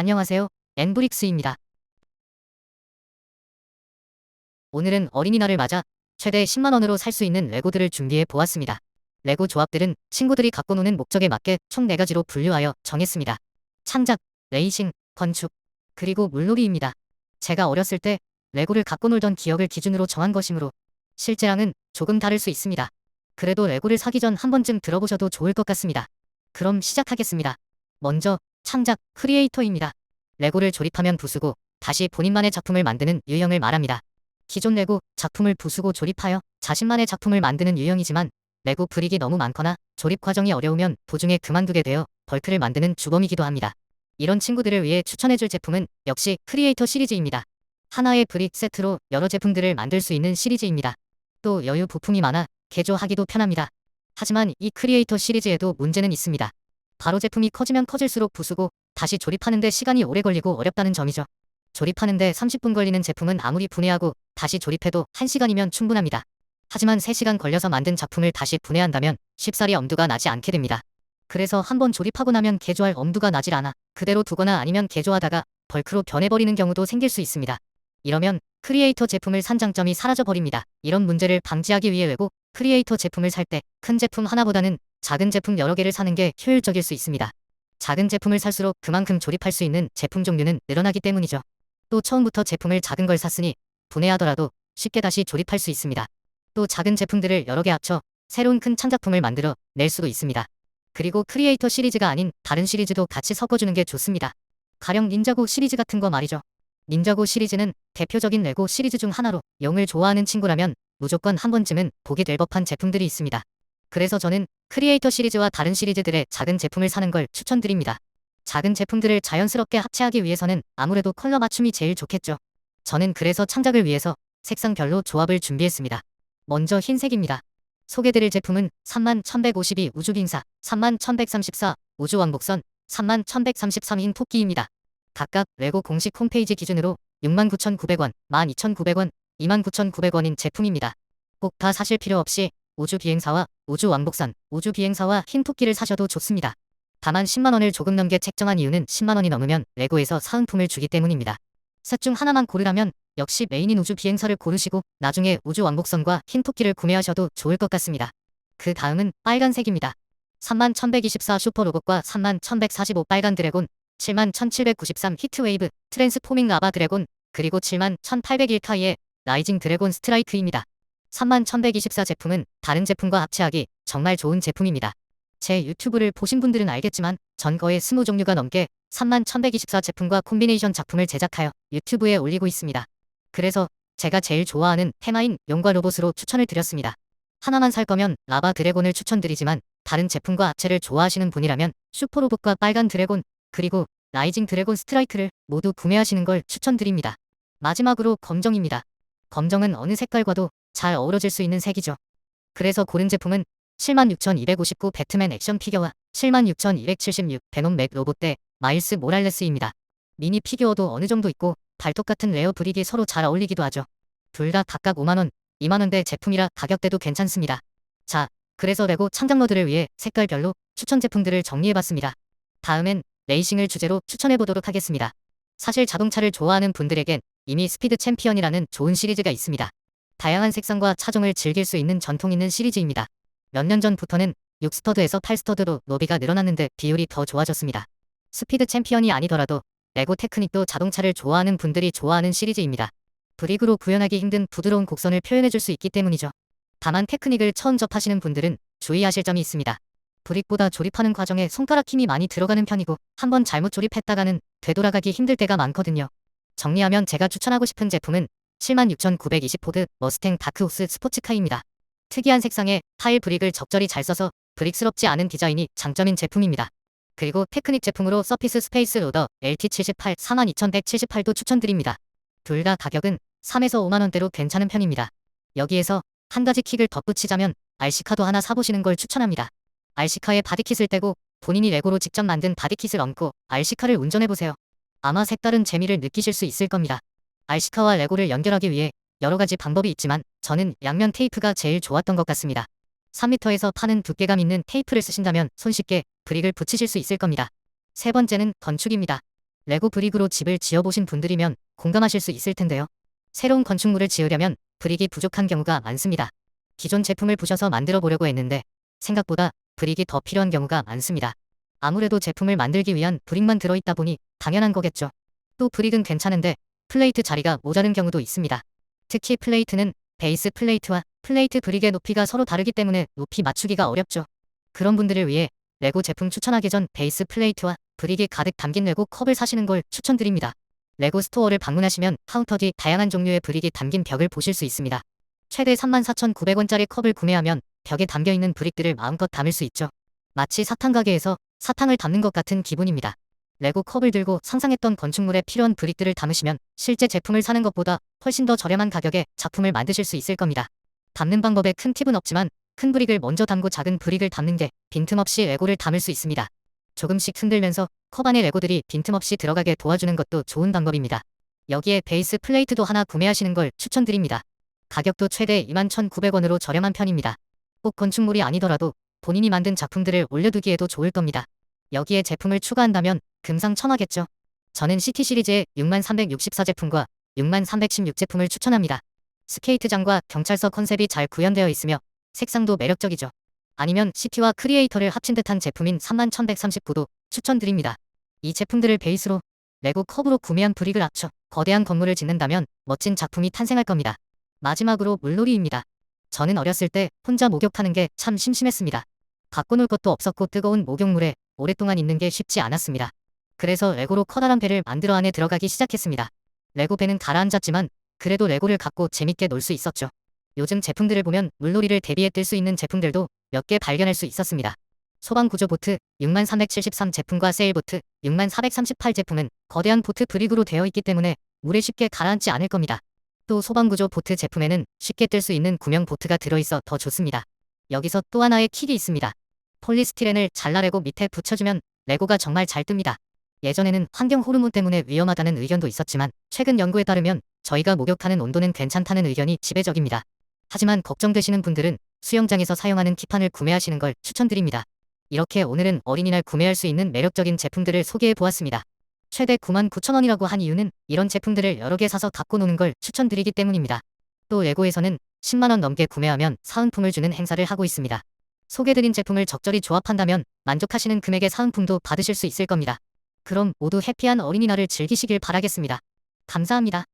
안녕하세요. 엔브릭스입니다. 오늘은 어린이날을 맞아 최대 10만원으로 살 수 있는 레고들을 준비해 보았습니다. 레고 조합들은 친구들이 갖고 노는 목적에 맞게 총 4가지로 분류하여 정했습니다. 창작, 레이싱, 건축, 그리고 물놀이입니다. 제가 어렸을 때 레고를 갖고 놀던 기억을 기준으로 정한 것이므로 실제랑은 조금 다를 수 있습니다. 그래도 레고를 사기 전 한 번쯤 들어보셔도 좋을 것 같습니다. 그럼 시작하겠습니다. 먼저 창작 크리에이터입니다. 레고를 조립하면 부수고 다시 본인만의 작품을 만드는 유형을 말합니다. 기존 레고 작품을 부수고 조립하여 자신만의 작품을 만드는 유형이지만 레고 브릭이 너무 많거나 조립 과정이 어려우면 도중에 그만두게 되어 벌크를 만드는 주범이기도 합니다. 이런 친구들을 위해 추천해줄 제품은 역시 크리에이터 시리즈입니다. 하나의 브릭 세트로 여러 제품들을 만들 수 있는 시리즈입니다. 또 여유 부품이 많아 개조하기도 편합니다. 하지만 이 크리에이터 시리즈에도 문제는 있습니다. 바로 제품이 커지면 커질수록 부수고 다시 조립하는데 시간이 오래 걸리고 어렵다는 점이죠. 조립하는데 30분 걸리는 제품은 아무리 분해하고 다시 조립해도 1시간이면 충분합니다. 하지만 3시간 걸려서 만든 작품을 다시 분해한다면 쉽사리 엄두가 나지 않게 됩니다. 그래서 한번 조립하고 나면 개조할 엄두가 나질 않아 그대로 두거나 아니면 개조하다가 벌크로 변해버리는 경우도 생길 수 있습니다. 이러면 크리에이터 제품을 산 장점이 사라져 버립니다. 이런 문제를 방지하기 위해 외고 크리에이터 제품을 살 때 큰 제품 하나보다는 작은 제품 여러 개를 사는 게 효율적일 수 있습니다. 작은 제품을 살수록 그만큼 조립할 수 있는 제품 종류는 늘어나기 때문이죠. 또 처음부터 제품을 작은 걸 샀으니 분해하더라도 쉽게 다시 조립할 수 있습니다. 또 작은 제품들을 여러 개 합쳐 새로운 큰 창작품을 만들어 낼 수도 있습니다. 그리고 크리에이터 시리즈가 아닌 다른 시리즈도 같이 섞어주는 게 좋습니다. 가령 닌자고 시리즈 같은 거 말이죠. 닌자고 시리즈는 대표적인 레고 시리즈 중 하나로 영을 좋아하는 친구라면 무조건 한 번쯤은 보게 될 법한 제품들이 있습니다. 그래서 저는 크리에이터 시리즈와 다른 시리즈들의 작은 제품을 사는 걸 추천드립니다. 작은 제품들을 자연스럽게 합체하기 위해서는 아무래도 컬러 맞춤이 제일 좋겠죠. 저는 그래서 창작을 위해서 색상별로 조합을 준비했습니다. 먼저 흰색입니다. 소개드릴 제품은 31,152 우주빙사, 31,134 우주왕복선, 31,133흰 토끼입니다. 각각 레고 공식 홈페이지 기준으로 69,900원, 12,900원, 29,900원인 제품입니다. 꼭 다 사실 필요 없이 우주 비행사와 우주 왕복선, 우주 비행사와 흰 토끼를 사셔도 좋습니다. 다만 10만원을 조금 넘게 책정한 이유는 10만원이 넘으면 레고에서 사은품을 주기 때문입니다. 셋 중 하나만 고르라면 역시 메인인 우주 비행사를 고르시고 나중에 우주 왕복선과 흰 토끼를 구매하셔도 좋을 것 같습니다. 그 다음은 빨간색입니다. 31,124 슈퍼 로봇과 31,145 빨간 드래곤, 71,1793 히트웨이브, 트랜스포밍 라바 드래곤, 그리고 71,801 카이의 라이징 드래곤 스트라이크입니다. 31,124 제품은 다른 제품과 합체하기 정말 좋은 제품입니다. 제 유튜브를 보신 분들은 알겠지만 전 거의 20 종류가 넘게 31,124 제품과 콤비네이션 작품을 제작하여 유튜브에 올리고 있습니다. 그래서 제가 제일 좋아하는 테마인 용과 로봇으로 추천을 드렸습니다. 하나만 살 거면 라바 드래곤을 추천드리지만 다른 제품과 합체를 좋아하시는 분이라면 슈퍼로봇과 빨간 드래곤 그리고 라이징 드래곤 스트라이크를 모두 구매하시는 걸 추천드립니다. 마지막으로 검정입니다. 검정은 어느 색깔과도 잘 어우러질 수 있는 색이죠. 그래서 고른 제품은 76,259 배트맨 액션 피겨와 76,276 베놈 맥 로봇대 마일스 모랄레스입니다. 미니 피규어도 어느 정도 있고 발톱 같은 레어 브릭이 서로 잘 어울리기도 하죠. 둘 다 각각 5만원, 2만원대 제품이라 가격대도 괜찮습니다. 자, 그래서 레고 창작러들을 위해 색깔별로 추천 제품들을 정리해봤습니다. 다음엔 레이싱을 주제로 추천해보도록 하겠습니다. 사실 자동차를 좋아하는 분들에겐 이미 스피드 챔피언이라는 좋은 시리즈가 있습니다. 다양한 색상과 차종을 즐길 수 있는 전통 있는 시리즈입니다. 몇 년 전부터는 6스터드에서 8스터드로 노비가 늘어났는데 비율이 더 좋아졌습니다. 스피드 챔피언이 아니더라도 레고 테크닉도 자동차를 좋아하는 분들이 좋아하는 시리즈입니다. 브릭으로 구현하기 힘든 부드러운 곡선을 표현해줄 수 있기 때문이죠. 다만 테크닉을 처음 접하시는 분들은 주의하실 점이 있습니다. 브릭보다 조립하는 과정에 손가락 힘이 많이 들어가는 편이고 한번 잘못 조립했다가는 되돌아가기 힘들 때가 많거든요. 정리하면 제가 추천하고 싶은 제품은 76,920 포드 머스탱 다크호스 스포츠카입니다. 특이한 색상에 타일 브릭을 적절히 잘 써서 브릭스럽지 않은 디자인이 장점인 제품입니다. 그리고 테크닉 제품으로 서피스 스페이스 로더 LT78 42,178도 추천드립니다. 둘 다 가격은 3에서 5만원대로 괜찮은 편입니다. 여기에서 한 가지 킥을 덧붙이자면 RC카도 하나 사보시는 걸 추천합니다. RC카에 바디킷을 떼고 본인이 레고로 직접 만든 바디킷을 얹고 RC카를 운전해보세요. 아마 색다른 재미를 느끼실 수 있을 겁니다. RC카와 레고를 연결하기 위해 여러 가지 방법이 있지만 저는 양면 테이프가 제일 좋았던 것 같습니다. 3m에서 파는 두께감 있는 테이프를 쓰신다면 손쉽게 브릭을 붙이실 수 있을 겁니다. 세 번째는 건축입니다. 레고 브릭으로 집을 지어보신 분들이면 공감하실 수 있을 텐데요. 새로운 건축물을 지으려면 브릭이 부족한 경우가 많습니다. 기존 제품을 부셔서 만들어 보려고 했는데 생각보다 브릭이 더 필요한 경우가 많습니다. 아무래도 제품을 만들기 위한 브릭만 들어있다 보니 당연한 거겠죠. 또 브릭은 괜찮은데 플레이트 자리가 모자른 경우도 있습니다. 특히 플레이트는 베이스 플레이트와 플레이트 브릭의 높이가 서로 다르기 때문에 높이 맞추기가 어렵죠. 그런 분들을 위해 레고 제품 추천하기 전 베이스 플레이트와 브릭이 가득 담긴 레고 컵을 사시는 걸 추천드립니다. 레고 스토어를 방문하시면 카운터 뒤 다양한 종류의 브릭이 담긴 벽을 보실 수 있습니다. 최대 34,900원짜리 컵을 구매하면 벽에 담겨 있는 브릭들을 마음껏 담을 수 있죠. 마치 사탕 가게에서 사탕을 담는 것 같은 기분입니다. 레고 컵을 들고 상상했던 건축물에 필요한 브릭들을 담으시면 실제 제품을 사는 것보다 훨씬 더 저렴한 가격에 작품을 만드실 수 있을 겁니다. 담는 방법에 큰 팁은 없지만 큰 브릭을 먼저 담고 작은 브릭을 담는 게 빈틈없이 레고를 담을 수 있습니다. 조금씩 흔들면서 컵 안에 레고들이 빈틈없이 들어가게 도와주는 것도 좋은 방법입니다. 여기에 베이스 플레이트도 하나 구매하시는 걸 추천드립니다. 가격도 최대 21,900원으로 저렴한 편입니다. 꼭 건축물이 아니더라도 본인이 만든 작품들을 올려두기에도 좋을 겁니다. 여기에 제품을 추가한다면 금상첨화겠죠. 저는 시티 시리즈의 6364 제품과 6316 제품을 추천합니다. 스케이트장과 경찰서 컨셉이 잘 구현되어 있으며 색상도 매력적이죠. 아니면 시티와 크리에이터를 합친 듯한 제품인 31,139도 추천드립니다. 이 제품들을 베이스로 레고 컵으로 구매한 브릭을 합쳐 거대한 건물을 짓는다면 멋진 작품이 탄생할 겁니다. 마지막으로 물놀이입니다. 저는 어렸을 때 혼자 목욕하는 게 참 심심했습니다. 갖고 놀 것도 없었고 뜨거운 목욕물에 오랫동안 있는 게 쉽지 않았습니다. 그래서 레고로 커다란 배를 만들어 안에 들어가기 시작했습니다. 레고 배는 가라앉았지만 그래도 레고를 갖고 재밌게 놀 수 있었죠. 요즘 제품들을 보면 물놀이를 대비해 뜰 수 있는 제품들도 몇 개 발견할 수 있었습니다. 소방구조 보트 6373 제품과 세일보트 6438 제품은 거대한 보트 브릭으로 되어 있기 때문에 물에 쉽게 가라앉지 않을 겁니다. 또 소방구조 보트 제품에는 쉽게 뜰 수 있는 구명 보트가 들어있어 더 좋습니다. 여기서 또 하나의 킥이 있습니다. 폴리스티렌을 잘라내고 밑에 붙여주면 레고가 정말 잘 뜹니다. 예전에는 환경 호르몬 때문에 위험하다는 의견도 있었지만 최근 연구에 따르면 저희가 목욕하는 온도는 괜찮다는 의견이 지배적입니다. 하지만 걱정되시는 분들은 수영장에서 사용하는 키판을 구매하시는 걸 추천드립니다. 이렇게 오늘은 어린이날 구매할 수 있는 매력적인 제품들을 소개해 보았습니다. 최대 99,000원이라고 한 이유는 이런 제품들을 여러 개 사서 갖고 노는 걸 추천드리기 때문입니다. 또 레고에서는 10만원 넘게 구매하면 사은품을 주는 행사를 하고 있습니다. 소개드린 제품을 적절히 조합한다면 만족하시는 금액의 사은품도 받으실 수 있을 겁니다. 그럼 모두 해피한 어린이날을 즐기시길 바라겠습니다. 감사합니다.